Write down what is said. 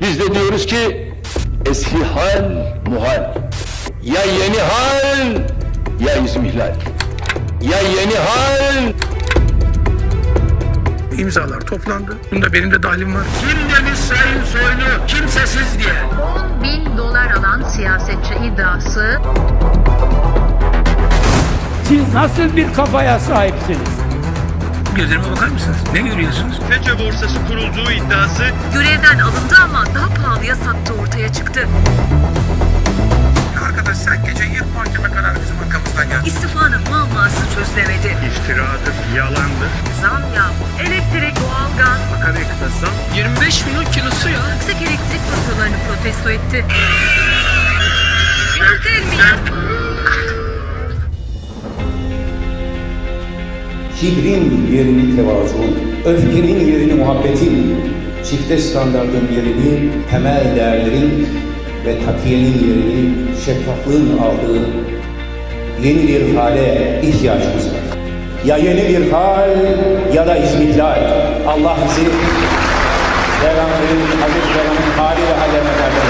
Biz de diyoruz ki eski hal muhal. Ya yeni hal ya izmihlal. Ya yeni hal İmzalar toplandı. Bunda benim de dahilim var. Kim demiş Sayın Soylu kimsesiz diye. 10 bin dolar alan siyasetçi iddiası Siz nasıl bir kafaya sahipsiniz? Gözlerime bakar mısınız? Ne görüyorsunuz? FETÖ borsası kurulduğu iddiası Görevden alındı ama sen gece yıl mahkeme kararı bizim arkamızdan ya. İstifanın muamması çözülemedi. iftiradır, yalandır. Zam ya, elektrik, doğalgaz, Akaryakıta zam 25 milyon kilosu ya. yüksek elektrik faturalarını protesto etti. Günah değil mi ya? Kibrin yerini tevazu, öfkenin yerini muhabbetin, çifte standartın yerini, temel değerlerin ve takiyenin yerini şeffaflığın aldığı yeni bir hale ihtiyacımız var. Ya yeni bir hal ya da izmihlal. Allah bizi Peygamberin, Hazreti Peygamberin hali ve hallerine etsin.